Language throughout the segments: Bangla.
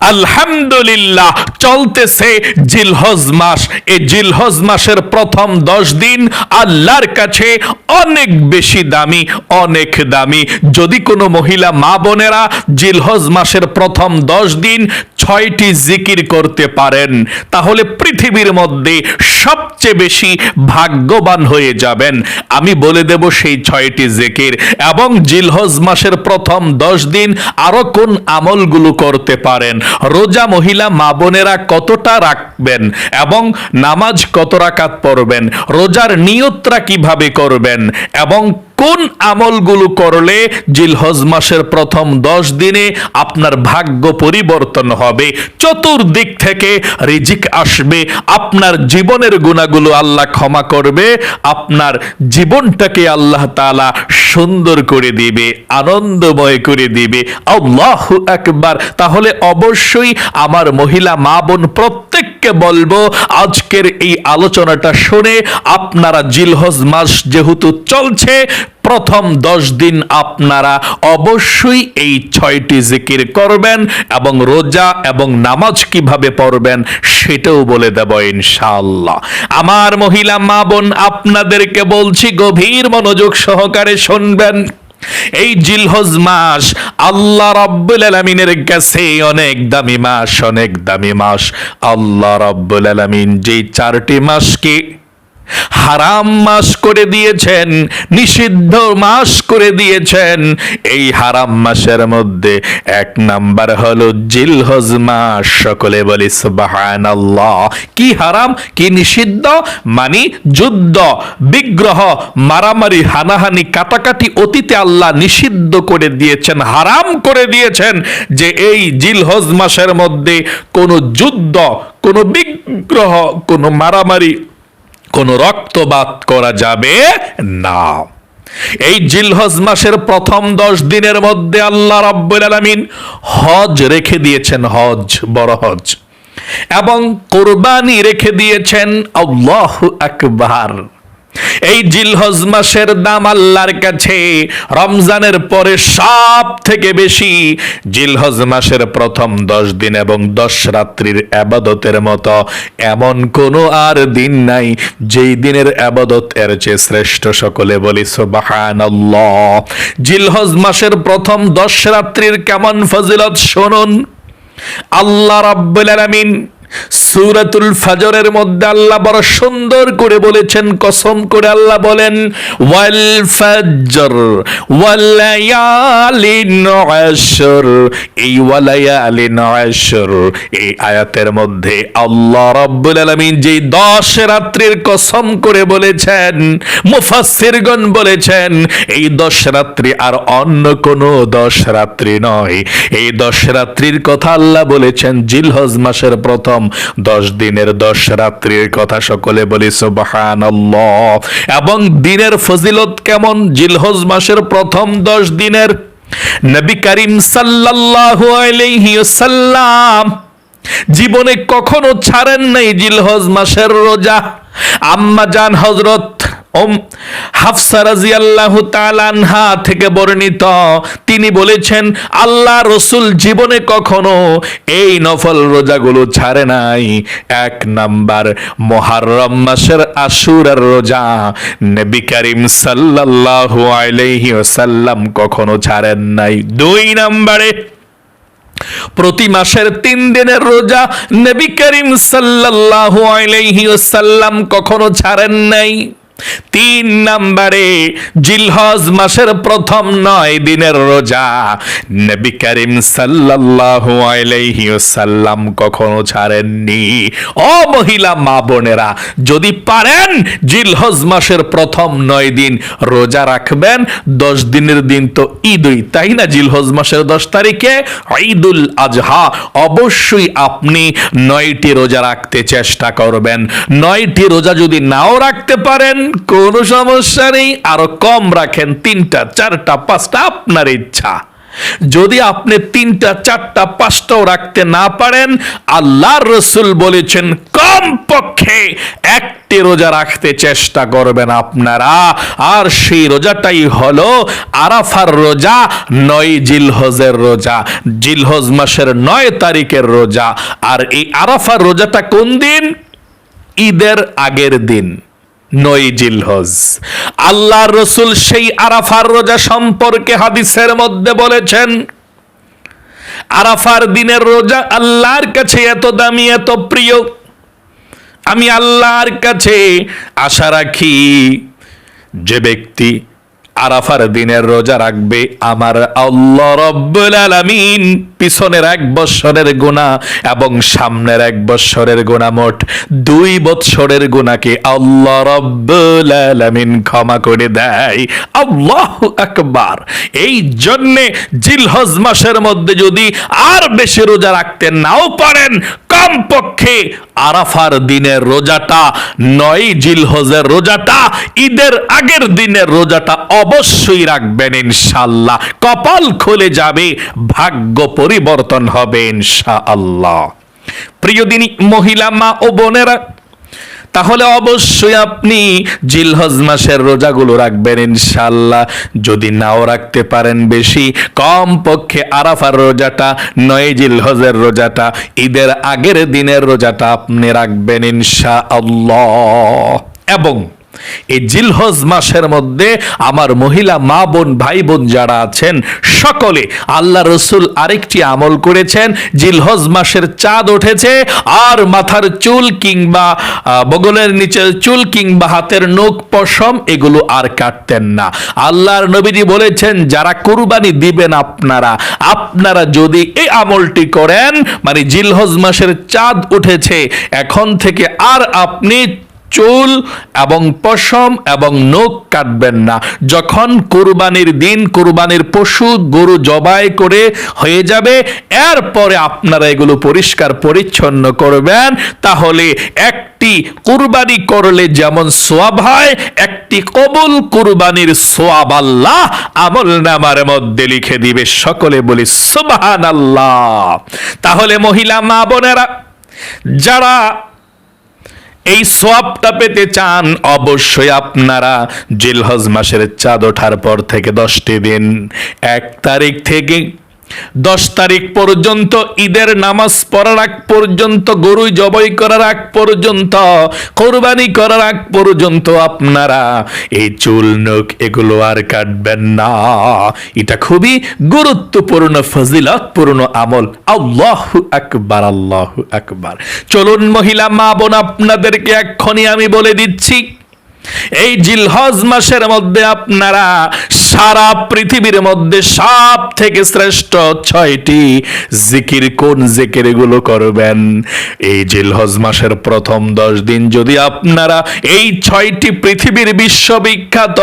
আলহামদুলিল্লাহ, চলতেছে জিলহজ মাস। এই জিলহজ মাসের প্রথম দশ দিন আল্লাহর কাছে অনেক বেশি দামি, অনেক দামি। যদি কোনো মহিলা মা বোনেরা জিলহজ মাসের প্রথম দশ দিন ছয়টি জিকির করতে পারেন, তাহলে পৃথিবীর মধ্যে সবচেয়ে বেশি ভাগ্যবান হয়ে যাবেন। আমি বলে দেব সেই ছয়টি জিকির। এবং জিলহজ মাসের প্রথম দশ দিন আরও কোন আমলগুলো করতে পারেন? রোজা মহিলা মা বোনেরা কতটা রাখবেন এবং নামাজ কত রাকাত পড়বেন? রোজার নিয়তরা কীভাবে করবেন? এবং কোন আমলগুলো করলে জিলহজ মাসের প্রথম দশ দিনে আপনার ভাগ্য পরিবর্তন হবে? চতুর্দিক থেকে রিজিক আসবে। আপনার জীবনের গুণাগুলো আল্লাহ ক্ষমা করবে। আপনার জীবনটাকে আল্লাহ তাআলা সুন্দর করে দিবে, আনন্দময় করে দিবে। আল্লাহ একবার তাহলে অবশ্যই আমার মহিলা মা বোন প্রত্যেককে বলব, আজকের এই আলোচনাটা শুনে আপনারা জিলহজ মাস যেহেতু চলছে প্রথম দশ দিন আপনারা অবশ্যই এই ছয়টি জিকির করবেন এবং রোজা এবং নামাজ কীভাবে পড়বেন সেটাও বলে দেব ইনশাআল্লাহ। আমার মহিলা মা বোন, আপনাদেরকে বলছি গভীর মনোযোগ সহকারে শুনবেন। এই জিলহজ মাস আল্লাহ রাব্বুল আলামিনের কাছে অনেক দামি মাস, অনেক দামি মাস। আল্লাহ রাব্বুল আলামিন যেই চারটি মাসকে হারাম মাস করে দিয়েছেন, নিষিদ্ধ মাস করে দিয়েছেন। এই হারাম মাসের মধ্যে এক নাম্বার হলো জিলহজ মাস। সকলে বলি, সুবহানাল্লাহ। কি হারাম, কি নিষিদ্ধ? মানে যুদ্ধ, বিগ্রহ, মারামারি, হানাহানি, কাটাকাটি অতীতে আল্লাহ নিষিদ্ধ করে দিয়েছেন, হারাম করে দিয়েছেন যে এই জিলহজ মাসের মধ্যে কোনো যুদ্ধ, কোনো বিগ্রহ, কোনো মারামারি কোনো রক্তপাত করা যাবে না। এই জিলহজ মাসের প্রথম দশ দিনের মধ্যে আল্লাহ রাব্বুল আলামিন হজ রেখে দিয়েছেন, হজ, বড় হজ। এবং কোরবানি রেখে দিয়েছেন, আল্লাহ আকবার। এই জিলহজ মাসের দাম আল্লাহর কাছে রমজানের পরে সব থেকে বেশি। জিলহজ মাসের প্রথম দশ দিন এবং দশ রাত্রির আবাদতের মতো এমন কোনো আর দিন নাই, যেই দিনের আবাদত এর চেয়ে শ্রেষ্ঠ সকলে বলি সুবহানাল্লাহ। জিলহজ মাসের প্রথম দশ রাত্রির কেমন ফজিলত শুনুন। আল্লাহ রাব্বুল আলামিন সূরাতুল ফজরের মধ্যে আল্লাহ বড় সুন্দর করে বলেছেন, কসম করে আল্লাহ বলেন, ওয়াল ফজর ওয়াল লায়ালিন আশর। এই ওয়ালায়ালিন আশর, এই আয়াতের মধ্যে আল্লাহ রাব্বুল আলামিন যে 10 রাত্রির কসম করে বলেছেন, মুফাসসিরগণ বলেছেন, এই 10 রাত্রি আর অন্য কোনো 10 রাত্রি নয়। এই 10 রাত্রির কথা আল্লাহ বলেছেন, জিলহজ মাসের প্রথম দশ দিনের, দশ রাত্রির কথা সকলে বলি সুবাহান এবং দিনের ফজিলত কেমন? জিলহজ মাসের প্রথম দশ দিনের। নবী করিম সাল্লাল্লাহু জীবনে কখনো ছাড়েন নাই জিলহজ মাসের রোজা। আম্মা জান হজরত ওম হাফসা রাদিয়াল্লাহু তাআলা আনহা থেকে বর্ণিত। তিনি বলেছেন, আল্লাহ রসুল জীবনে কখনো এই নফল রোজাগুলো ছাড়ে নাই। এক নাম্বার, মুহররম মাসের আশুরার রোজা নবী করিম সাল্লাল্লাহু আলাইহি ওয়াসাল্লাম কখনো ছাড়েন নাই। দুই নাম্বারে, প্রতি মাসের তিন দিনের রোজা নবী করিম সাল্লাল্লাহু আলাইহি ওয়াসাল্লাম কখনো ছাড়েন নাই। তিন নম্বরে, জিলহজ মাসের প্রথম নয় দিনের রোজা। নবী করিম সাল্লাল্লাহু আলাইহি ওয়াসাল্লাম কখনো ছাড়েননি। ও মহিলা, মা বোনেরা, যদি পারেন জিলহজ মাসের প্রথম নয় দিন রোজা রাখবেন, দশ দিনের দিন তো ঈদই, তাই না? জিলহজ মাসের দশ তারিখে ঈদুল আজহা, অবশ্যই আপনি নয়টি রোজা রাখতে চেষ্টা করবেন। নয়টি রোজা যদি নাও রাখতে পারেন কোনো সমস্যা নেই, আরও কম রাখেন তিনটা, চারটা, পাঁচটা, আপনার ইচ্ছা। যদি আপনি তিনটা, চারটা, পাঁচটাও রাখতে না পারেন, আল্লাহর রসুল বলেছেন কম পক্ষে একটি রোজা রাখতে চেষ্টা করবেন আপনারা। আর সেই রোজাটাই হলো আরাফার রোজা, নয় জিলহজের রোজা। জিলহজ মাসের নয় তারিখের রোজা। আর এই আরাফার রোজাটা কোন দিন? ঈদের আগের দিন। নয় জিলহজ আল্লাহ রসুল সেই আরাফার রোজা সম্পর্কে হাদিসের মধ্যে বলেছেন, আরাফার দিনের রোজা আল্লাহর কাছে এত দামি, এত প্রিয়। আমি আল্লাহর কাছে আশা রাখি, যে ব্যক্তি আরাফার দিনের রোজা রাখবে। আমার আল্লাহ রব্বুল আলামিন পিছনের এক বৎসরের গুণা এবং সামনের এক বৎসরের গুণা মোট দুই বৎসরের গুণাকে আল্লাহ রব্বুল আলামিন ক্ষমা করে দেয়। আল্লাহ আকবার। এই জন্যে জিলহজ মাসের মধ্যে যদি আর বেশি রোজা রাখতে নাও পারেন কমপক্ষে আরাফার দিনের রোজাটা, নয় জিলহজের রোজাটা, ঈদের আগের দিনের রোজাটা অবশ্যই রাখবেন ইনশাল্লাহ কপাল খুলে যাবে, ভাগ্য পরিবর্তন হবে ইনশাআল্লাহ। প্রিয় দিনী, মহিলা মা ও বোনেরা তাহলে অবশ্যই আপনি জিলহজ মাসের রোজাগুলো রাখবেন ইনশাল্লাহ যদি নাও রাখতে পারেন বেশি কম পক্ষে আরাফার রোজাটা, নয় জিলহজের রোজাটা, ঈদের আগের দিনের রোজাটা আপনি রাখবেন ইনশা আল্লাহ এবং এই জিলহজ মাসের মধ্যে আমার মহিলা মা বোন, ভাই বোন যারা আছেন, সকলে আল্লাহ রসুল আরেকটি আমল করেছেন। জিলহজ মাসের চাঁদ উঠেছে আর মাথার চুল কিংবা বগলের নিচের চুল কিংবা হাতের নখ পশম, এগুলো আর কাটতেন না। আল্লাহর নবীজি বলেছেন, যারা কুরবানি দিবেন আপনারা আপনারা যদি এই আমলটি করেন মানে জিলহজ মাসের চাঁদ উঠেছে, এখন থেকে আর আপনি চুল এবং পশম এবং নখ কাটবেন না। যখন কুরবানির দিন, কুরবানির পশু, গরু জবাই করে হয়ে যাবে, এরপরে আপনারা এগুলো পরিষ্কার পরিচ্ছন্ন করবেন। তাহলে একটি কুরবানি করলে যেমন সোয়াব হয়, একটি কবুল কুরবানির সোয়াব আল্লাহ আমল নামার মধ্যে লিখে দিবে। সকলে বলি সুবহান আল্লাহ তাহলে মহিলা মা বোনেরা যারা এই সোয়াবটা পেতে চান অবশ্যই আপনারা জিলহজ মাসের চাঁদ ওঠার পর থেকে দশটি দিন। এক তারিখ থেকে দশ তারিখ পর্যন্ত ঈদের নামাজ পড়ার আগ পর্যন্ত, গরু জবাই করার আগ পর্যন্ত, কোরবানি করার আগ পর্যন্ত আপনারা এই চুল, নখ এগুলো আর কাটবেন না। এটা খুবই গুরুত্বপূর্ণ, ফজিলতপূর্ণ আমল। আল্লাহ আকবার আল্লাহ আকবার। চলুন মহিলা মা বোন আপনাদেরকে এক্ষণি আমি বলে দিচ্ছি এই জিলহজ মাসের মধ্যে আপনারা সারা পৃথিবীর মধ্যে সব থেকে শ্রেষ্ঠ ছয়টি জিকির কোন জিকিরগুলো করবেন? এই জিলহজ মাসের প্রথম দশ দিন যদি আপনারা এই ছয়টি পৃথিবীর বিশ্ববিখ্যাত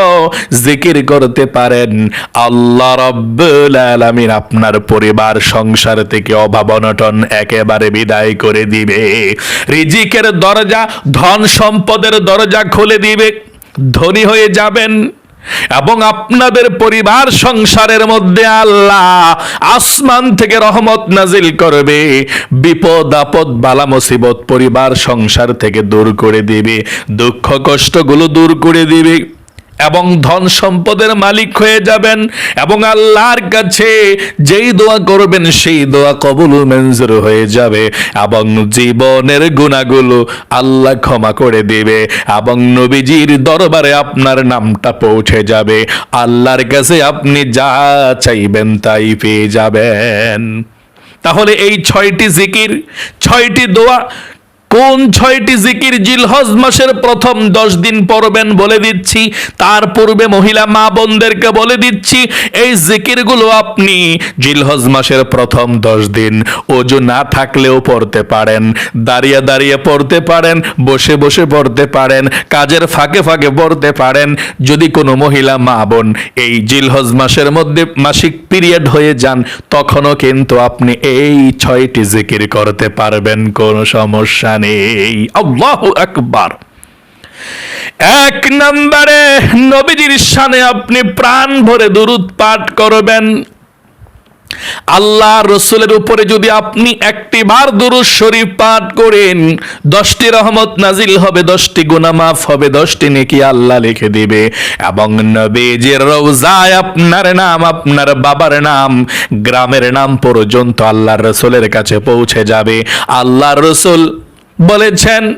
জিকির করতে পারেন, আল্লাহ রব্বুল আলামিন আপনার পরিবার, সংসার থেকে অভাব অনটন একেবারে বিদায় করে দিবে। রিজিকের দরজা, ধন সম্পদের দরজা খুলে দিবে। ধনী হয়ে যাবেন এবং আপনাদের পরিবার সংসারের মধ্যে আল্লাহ আসমান থেকে রহমত নাজিল করবে, বিপদ আপদ, বালা মুসিবত পরিবার সংসার থেকে দূর করে দিবে, দুঃখ কষ্টগুলো দূর করে দিবে। এবং ধন সম্পদের মালিক হয়ে যাবেন এবং আল্লাহর কাছে যেই দোয়া করবেন, সেই দোয়া কবুল মঞ্জুর হয়ে যাবে এবং জীবনের গুণাগুলো আল্লাহ ক্ষমা করে দিবে এবং নবীজির দরবারে আপনার নামটা পৌঁছে যাবে। আল্লাহর কাছে আপনি যা চাইবেন তাই পেয়ে যাবেন। তাহলে এই ছয়টি জিকির, ছয়টি দোয়া কোন ছয়টি জিকির জিলহজ মাসের প্রথম দশ দিন পড়বেন বলে দিচ্ছি। তার পূর্বে মহিলা মা বোনদেরকে বলে দিচ্ছি, এই জিকিরগুলো আপনি জিলহজ মাসের প্রথম দশ দিন ওজু না থাকলেও পড়তে পারেন। দাঁড়িয়ে দাঁড়িয়ে পড়তে পারেন, বসে বসে পড়তে পারেন, কাজের ফাঁকে ফাঁকে পড়তে পারেন। যদি কোনো মহিলা মা বোন এই জিলহজ মাসের মধ্যে মাসিক পিরিয়ড হয়ে যান, তখনও কিন্তু আপনি এই ছয়টি জিকির করতে পারবেন, কোনো সমস্যা নেই। আল্লাহ আকবার। এক নম্বরে নবীজির সানে আপনি প্রাণ ভরে দুরুদ পাঠ করবেন। আল্লাহ রসুলের উপরে যদি আপনি একটি বার দুরুজ শরীফ পাঠ করেন, দশটি রহমত নাজিল হবে, দশটি গুনাহ মাফ হবে, দশটি নেকি আল্লাহ লিখে দিবে। এবং নবীজির রওজায় আপনার নাম, আপনার বাবার নাম, গ্রামের নাম পর্যন্ত আল্লাহর রসুলের কাছে পৌঁছে যাবে। আল্লাহর রসুল বলেছেন,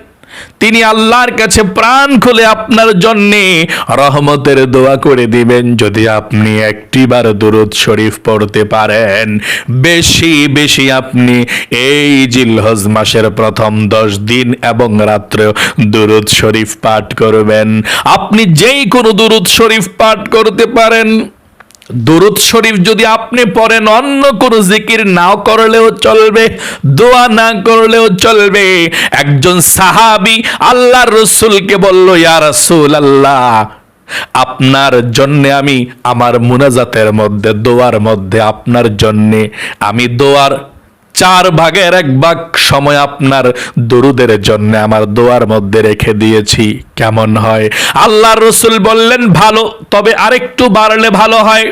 তিনি আল্লাহর কাছে প্রাণ খুলে আপনার জন্যে রহমতের দোয়া করে দিবেন, যদি আপনি একটিবার দুরুদ শরীফ পড়তে পারেন। বেশি বেশি আপনি এই জিলহজ মাসের প্রথম দশ দিন এবং রাত্রে দুরুদ শরীফ পাঠ করবেন। আপনি যেই কোনো দুরুদ শরীফ পাঠ করতে পারেন। দুরুদ শরীফ যদি আপনি পড়েন, অন্য কোন জিকির নাও করলেও চলবে, দোয়া না করলেও চলবে। একজন সাহাবি আল্লাহ রসুলকে বলল, ইয়া রসুল আল্লাহ আপনার জন্য আমি আমার মুনাজাতের মধ্যে, দোয়ার মধ্যে আপনার জন্যে আমি দোয়ার চার ভাগের এক ভাগ সময় আপনার দরুদের জন্য আমার দোয়ার মধ্যে রেখে দিয়েছি। কেমন হয়? আল্লাহ রসুল বললেন, ভালো, তবে আরেকটু বাড়লে ভালো হয়।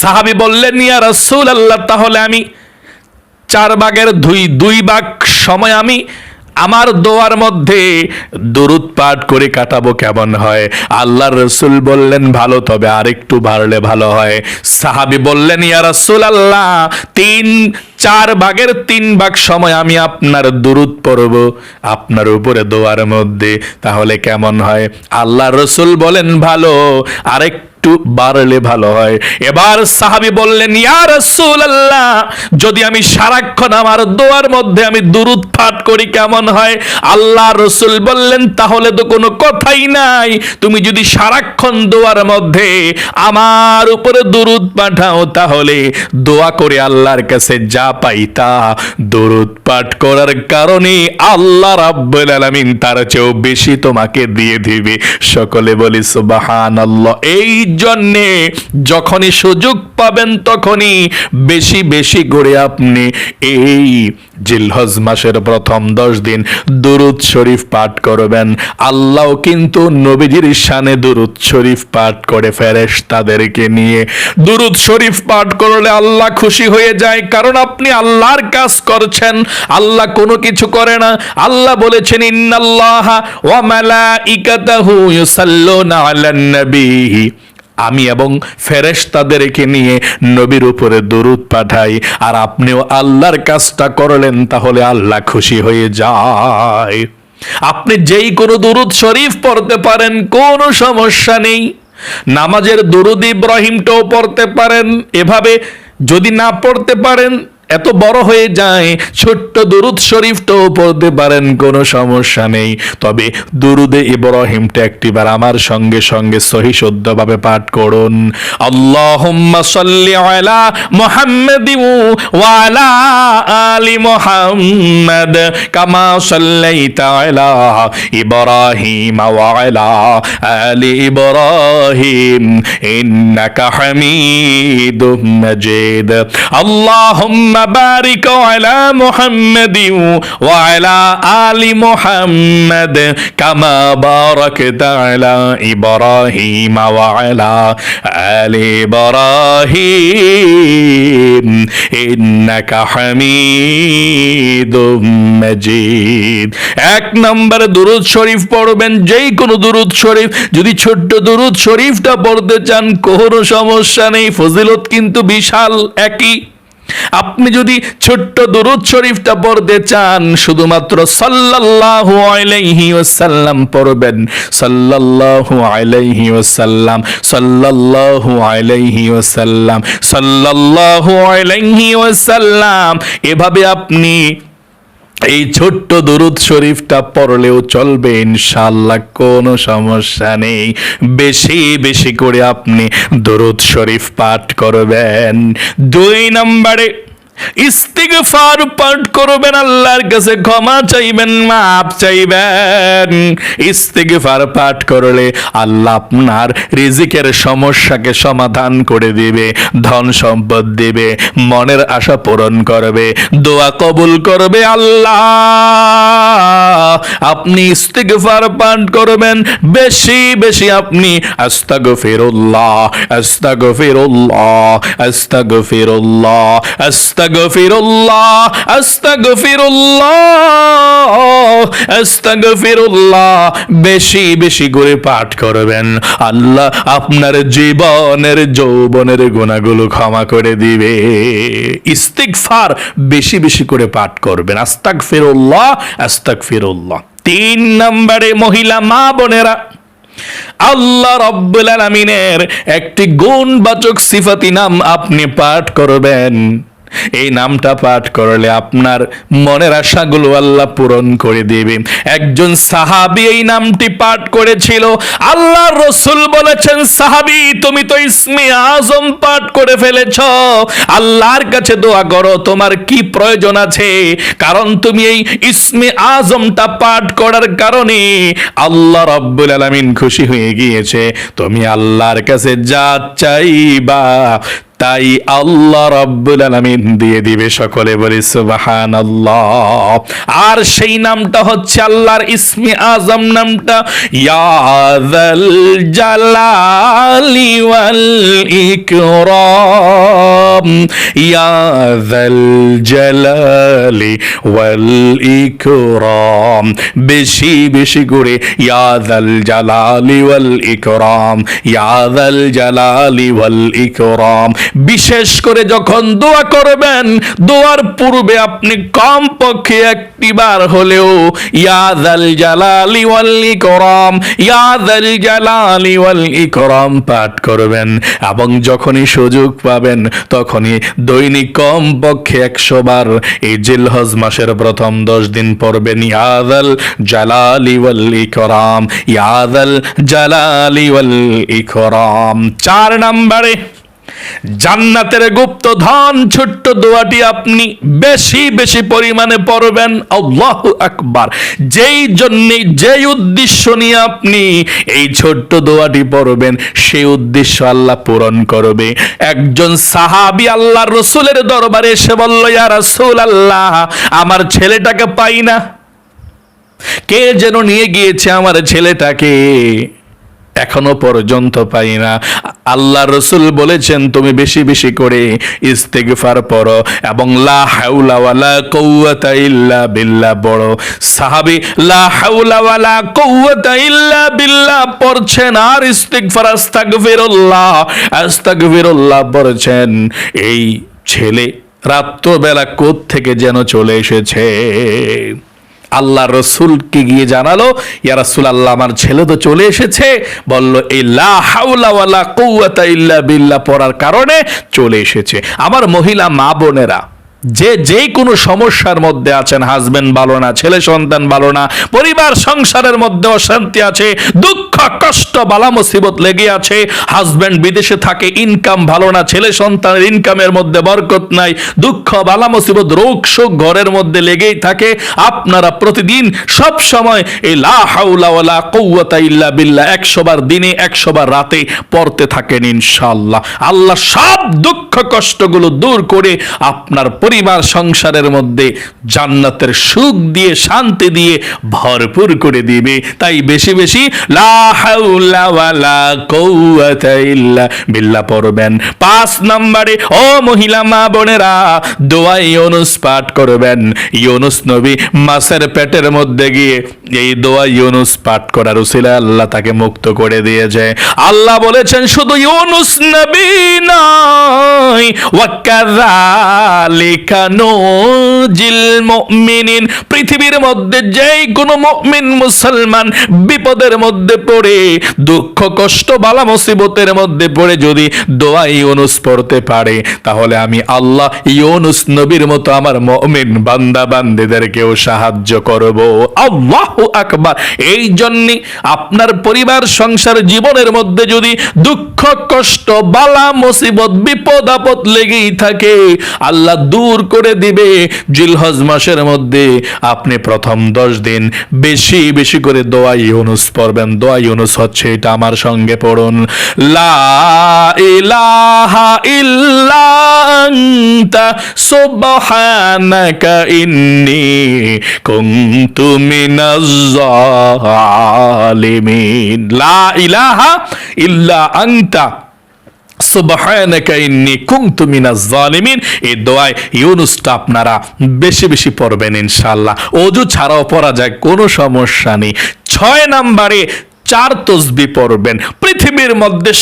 সাহাবি বললেন, ইয়া রসুল আল্লাহ, তাহলে আমি চার ভাগের দুই দুই ভাগ সময় আমি আমার দোয়ার মধ্যে দরুদ পাঠ করে কাটাবো কেমন হয়? আল্লাহর রসুল বললেন, ভালো, তবে আরেকটু বাড়লে ভালো হয়। সাহাবি বললেন, ইয়া রসুল আল্লাহ তিন, চার ভাগের তিন ভাগ সময় আমি আপনার দুরুদ পড়ব আপনার উপরে দোয়ার মধ্যে। তাহলে কেমন হয়? আল্লাহ রসুল বলেন, ভালো আরেক একটু বাড়লে ভালো হয়। এবার সাহাবি বললেন, ইয়া রাসূলুল্লাহ, যদি আমি সারাক্ষণ আমার দোয়ার মধ্যে আমি দুরুদ পাঠ করি কেমন হয়? আল্লাহ রসুল বললেন, তাহলে তো কোনো কথাই নাই। তুমি যদি সারাক্ষণ দোয়ার মধ্যে আমার উপরে দুরুদ পাঠাও, তাহলে দোয়া করে আল্লাহর কাছে যা পাই তা দুরুদ পাঠ করার কারণে আল্লাহ রাব্বুল আলামিন তার চেয়েও বেশি তোমাকে দিয়ে দিবে। সকলে বলি, সুবহানাল্লাহ। এই জন্যে যখনই সুযোগ পাবেন তখনই বেশি বেশি করে আপনি এই জিলহজ মাসের প্রথম দশ দিন দুরুদ শরীফ পাঠ করবেন। আল্লাহ কিন্তু নবীজির শানে দুরুদ শরীফ পাঠ করে ফেরেশ তাদেরকে নিয়ে দুরুদ শরীফ পাঠ করলে আল্লাহ খুশি হয়ে যায়, কারণ আপনি আল্লাহর কাজ করছেন। আল্লাহ কোনো কিছু করে না। আল্লাহ বলেছেন, ইন্নাল্লাহা ওয়া মালাইকাতাহু ইউসাল্লুনা আলান নবী আমি এবং ফেরেশতাদেরকে নিয়ে নবীর উপরে দরুদ পাঠাই। আর আপনিও আল্লাহর কাজটা করলেন, তাহলে আল্লাহ খুশি হয়ে যায়। আপনি যেই কোনো দরুদ শরীফ পড়তে পারেন, কোনো সমস্যা নেই। নামাজের দরুদ ইব্রাহিমটাও পড়তে পারেন। এভাবে যদি না পড়তে পারেন এত বড় হয়ে যায়, ছোট্ট দুরুদ শরীফটাও পড়তে পারেন, কোনো সমস্যা নেই। তবে দুরুদে ইব্রাহিমটা একটিবার আমার সঙ্গে সঙ্গে সহি শুদ্ধভাবে পাঠ করুন। আল্লাহুম্মা সাল্লি আলা মুহাম্মাদিন ওয়া আলা আলি মুহাম্মাদ কামা সাল্লাইতা আলা ইব্রাহিম ওয়া আলা আলি ইব্রাহিম, ইন্নাকা হামিদুম মাজিদ। আল্লাহুম্মা আল্লাহুম্মা বারিক আলা মুহাম্মাদি ওয়া আলা আলি কামা বারাকতা আলা ইব্রাহিম ওয়া আলা আলি ইব্রাহিম ইন্নাকা হামিদুম মাজিদ এক নম্বরে দুরুদ শরীফ পড়বেন, যেই কোনো দুরুদ শরীফ। যদি ছোট্ট দুরুদ শরীফটা পড়তে চান, কোনো সমস্যা নেই, ফজিলত কিন্তু বিশাল, একই। আপনি যদি ছোট্ট দুরুদ শরীফটা পড়তে চান, শুধুমাত্র সাল্লাল্লাহু আলাইহি ওয়াসাল্লাম পড়বেন। সাল্লাল্লাহু আলাইহি ওয়াসাল্লাম, সাল্লাল্লাহু আলাইহি ওয়াসাল্লাম, সাল্লাল্লাহু আলাইহি ওয়াসাল্লাম। এভাবে আপনি এই ছোট্ট দরুদ শরীফটা পড়লেও চলবে ইনশাল্লাহ কোনো সমস্যা নেই। বেশি বেশি করে আপনি দরুদ শরীফ পাঠ করবেন। দুই নম্বরে ইস্তিগফার পাঠ করবেন, আল্লাহর কাছে ক্ষমা চাইবেন মাপ চাইবেন। ইস্তিগফার পাঠ করলে আল্লাহ আপনার রিজিকের সমস্যাকে সমাধান করে দিবে, ধন সম্পদ দিবে, মনের আশা পূরণ করবে, দোয়া কবুল করবে আল্লাহ। আপনি ইস্তিগফার পাঠ করবেন, বেশি বেশি আপনি আস্তাগফিরুল্লাহ আস্তাগফিরুল্লাহ আস্তাগফিরুল্লাহ। আস্তাগফিরুল্লাহ আস্তাগফিরুল্লাহ আস্তাগফিরুল্লাহ। বেশি বেশি করে পাঠ করবেন। আল্লাহ আপনার জীবনের, যৌবনের গুণাগুলো ক্ষমা করে দিবে। ইস্তিগফার বেশি বেশি করে পাঠ করবেন। আস্তাগফিরুল্লাহ আস্তাগফিরুল্লাহ। তিন নম্বরে মহিলা মা বোনেরা, আল্লাহ রব্বুল আলামিনের একটি গুণবাচক সিফাতি নাম আপনি পাঠ করবেন। এই নামটা পাঠ করলে আপনার মনের আশাগুলো আল্লাহ পূরণ করে দেবে। একজন সাহাবি এই নামটি পাঠ করেছিল। আল্লাহ রসুল বলেছেন, সাহাবি, তুমি তো ইসমে আজম পাঠ করে ফেলেছ। আল্লাহর কাছে দোয়া করো, তোমার কি প্রয়োজন আছে? কারণ তুমি এই ইসমে আজমটা পাঠ করার কারণে আল্লাহ রব্বুল আলামিন খুশি হয়ে গিয়েছে। তুমি আল্লাহর কাছে যা চাইবা তাই আল্লাহ রব্বুল আলামিন দিয়ে দিবে সকলে বলি সুবহানাল্লাহ। আর সেই নামটা হচ্ছে আল্লাহর ইসমি আজম নামটা। ইয়াদাল জালালি ওয়াল ইকরাম। ইয়াদাল জালালি ওয়াল ইকরাম। বেশি বেশি করে ইয়াদাল জালালি ওয়াল ইকরাম। ইয়াদাল জালালি ওয়াল ইকরাম। বিশেষ করে যখন দোয়া করবেন, দোয়ার পূর্বে আপনি কম পক্ষে একটিবার হলেও ইয়াদাল জালালি ওয়াল ইকরাম ইয়াদাল জালালি পাঠ করবেন। এবং যখনই সুযোগ পাবেন, তখনই দৈনিক কম পক্ষে একশো বার এই জিলহজ মাসের প্রথম দশ দিন পড়বেন ইয়াদাল জালালি ওয়াল ইকরাম ইয়াদাল জালালি ওয়াল ইকরাম চার নম্বরে জান্নাতের গুপ্ত ধন ছোট্ট দোয়াটি আপনি বেশি বেশি পরিমাণে পড়বেন। আল্লাহ আকবার। যেই জন্য, যেই উদ্দেশ্য নিয়ে আপনি এই ছোট্ট দোয়াটি পড়বেন, সেই উদ্দেশ্য আল্লাহ পূরণ করবে। একজন সাহাবি আল্লাহ রসুলের দরবারে এসে বলল, ইয়া রাসূল আল্লাহ আমার ছেলেটাকে পাই না। কে যেন নিয়ে গিয়েছে আমার ছেলেটাকে? এখনও পর্যন্ত পাই না। আল্লাহ রসুল বলেছেন, তুমি বেশি বেশি করে ইস্তেগফার পড়ো এবং লা হাউলা ওয়ালা কওয়াতা ইল্লা বিল্লাহ পড়ো। সাহাবী, লা হাউলা ওয়ালা কওয়াতা ইল্লা বিল্লাহ পড়ছেন আর ইস্তেগফার আস্তাগফিরুল্লাহ আস্তাগফিরুল্লাহ পড়ছেন। এই ছেলে রাত্রবেলা কোথ থেকে যেন চলে এসেছে? আল্লাহ রসুলকে গিয়ে জানালো, ইয়া রাসুল আল্লাহ আমার ছেলে তো চলে এসেছে। বলল, এই লা হাওলা ইল্লা বিল্লাহ, পড়ার কারণে চলে এসেছে। আমার মহিলা মা বোনেরা যে যেই কোনো সমস্যার মধ্যে আছেন হাজবেন্ড ভালো না, ছেলে সন্তান ভালো না, পরিবার, সংসারের মধ্যে অশান্তি আছে, দুঃখ, কষ্ট, বালা মুসিবত লেগে আছে হাজবেন্ড বিদেশে থাকে ইনকাম ভালো না, ছেলে সন্তানের ইনকামের মধ্যে বরকত নাই, দুঃখ, বালা মুসিবত, রোগ, শোক ঘরের মধ্যে লেগেই থাকে, আপনারা প্রতিদিন সব সময় এই লা হাউলা ইল্লা বিল্লাহ 100 বার দিনে 100 বার রাতে পড়তে থাকেন ইনশাআল্লাহ। আল্লাহ সব দুঃখ, কষ্টগুলো দূর করে আপনার পরিবার সংসারের মধ্যে জান্নাতের সুখ দিয়ে, শান্তি দিয়ে ভরপুর করে দিবে। তাই বেশি বেশি, লা হাওলা ওয়ালা কুওয়াতা ইল্লা বিল্লাহ পড়বেন। পাঁচ নম্বরে, ও মহিলা, মা বোনেরা দোয়া ইউনুস পাঠ করবেন। ইউনুস নবী মাছের পেটের মধ্যে গিয়ে এই দোয়া ইউনুস পাঠ করার উসিলা আল্লাহ তাকে মুক্ত করে দিয়েছে। আল্লাহ বলেছেন, শুধু ইউনুস নবী নয় নুজিল মুমিনিন? পৃথিবীর মধ্যে যেই কোনো মুমিন মুসলমান বিপদের মধ্যে পড়ে, দুঃখ, কষ্ট, বালা মুসিবতের মধ্যে পড়ে যদি দোয়া ইউনুস পড়তে পারে, তাহলে আমি আল্লাহ ইউনুস নবীর মতো আমার বান্দা বান্দিদেরকেও সাহায্য করব। আল্লাহু আকবার। এই জন্যে আপনার পরিবার, সংসার, জীবনের মধ্যে যদি দুঃখ, কষ্ট, বালা, মুসিবত, বিপদ, আপদ লেগেই থাকে, আল্লাহ দূর করে দিবে। জিলহজ মাসের মধ্যে আপনি প্রথম দশ দিন বেশি বেশি করে দোয়া ইউনুস পড়বেন। দোয়া ইউনুস হচ্ছে এটা আমার সঙ্গে পড়ুন। লা ইলাহা ইল্লা আনতা সুবহানাকা ইন্নী লা ইলাহা ইল্লা আনতা এই দোয়ায় ইউনুসটা বেশি বেশি পড়বেন ইনশাল্লাহ ছাড়াও সমস্যা নেই। ছয় নাম্বারে চার তসবি পড়বেন। পৃথিবীর মধ্যে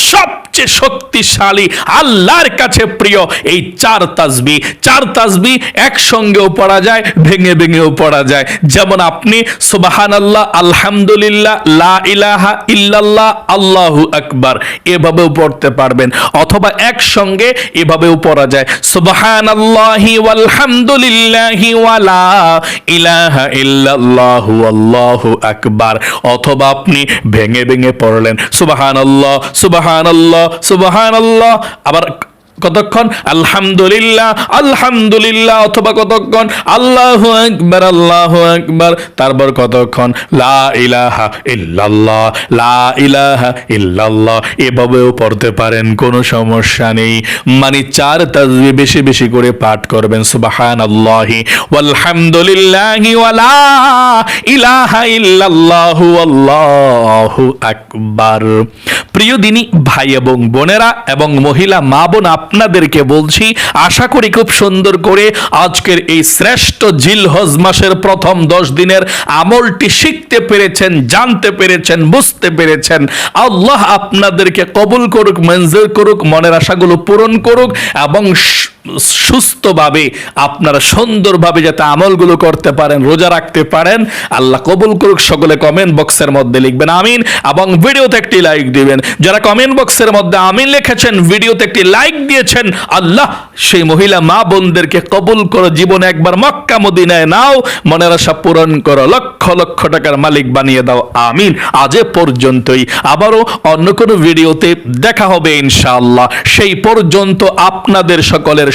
সবচেয়ে শক্তিশালী, আল্লাহর কাছে প্রিয় এই চার তাসবি চার তাজবি একসঙ্গেও পড়া যায়, ভেঙে ভেঙেও পড়া যায়। যেমন আপনি সুবাহান আল্লাহ আলহামদুলিল্লাহ, লা ইলাহা ইল্লাল্লাহ, আল্লাহু আকবার, এভাবেও পড়তে পারবেন। অথবা একসঙ্গে এভাবেও পড়া যায় সুবাহান আল্লাহি ওয়ালহামদুলিল্লাহি ওয়ালা ইলাহা ইল্লাল্লাহু, আল্লাহু আকবার। অথবা আপনি ভেঙে ভেঙে পড়লেন সুবাহান আল্লাহ সুবাহান আল্লাহ সুবাহান আল্লাহ আবার কতক্ষণ? আলহামদুলিল্লাহ আলহামদুলিল্লাহ, অথবা কতক্ষণ? আল্লাহ আকবার আল্লাহ আকবার। তারপর কতক্ষণ? লা ইলাহা ইল্লাল্লাহ, লা ইলাহা ইল্লাল্লাহ। এভাবেও পড়তে পারেন, কোনো সমস্যা নেই। মানে চার তাজবি বেশি বেশি করে পাঠ করবেন সুবাহান আল্লাহি ওয়ালহামদুলিল্লাহি ওয়ালা ইলাহা ইল্লাল্লাহু, আল্লাহু প্রিয় দিনী, ভাই এবং বোনেরা এবং মহিলা, মা বোন আপনাদেরকে বলছি, আশা করি খুব সুন্দর করে আজকের এই শ্রেষ্ঠ জিল হজ মাসের প্রথম দশ দিনের আমলটি শিখতে পেরেছেন, জানতে পেরেছেন, বুঝতে পেরেছেন। আল্লাহ আপনাদেরকে কবুল করুক, মঞ্জুর করুক, মনের আশাগুলো পূরণ করুক এবং সুস্থভাবে, আপনারা সুন্দরভাবে যাতে আমলগুলো করতে পারেন, রোজা রাখতে পারেন, আল্লাহ কবুল করুক, সকলে কমেন্ট বক্সের মধ্যে লিখবেন, আমিন। এবং ভিডিওতে একটি লাইক দিবেন। যারা কমেন্ট বক্সের মধ্যে আমিন লিখেছেন, ভিডিওতে একটি লাইক দিয়েছেন, আল্লাহ সেই মহিলা, মা বোনদেরকে কবুল করো জীবনে একবার মক্কা মদিনায় নাও, মনের আশা পূরণ করো, লক্ষ লক্ষ টাকার মালিক বানিয়ে দাও, আমিন। আজ পর্যন্তই। আবারও অন্য কোনো ভিডিওতে দেখা হবে ইনশাআল্লাহ। সেই পর্যন্ত আপনাদের সকলের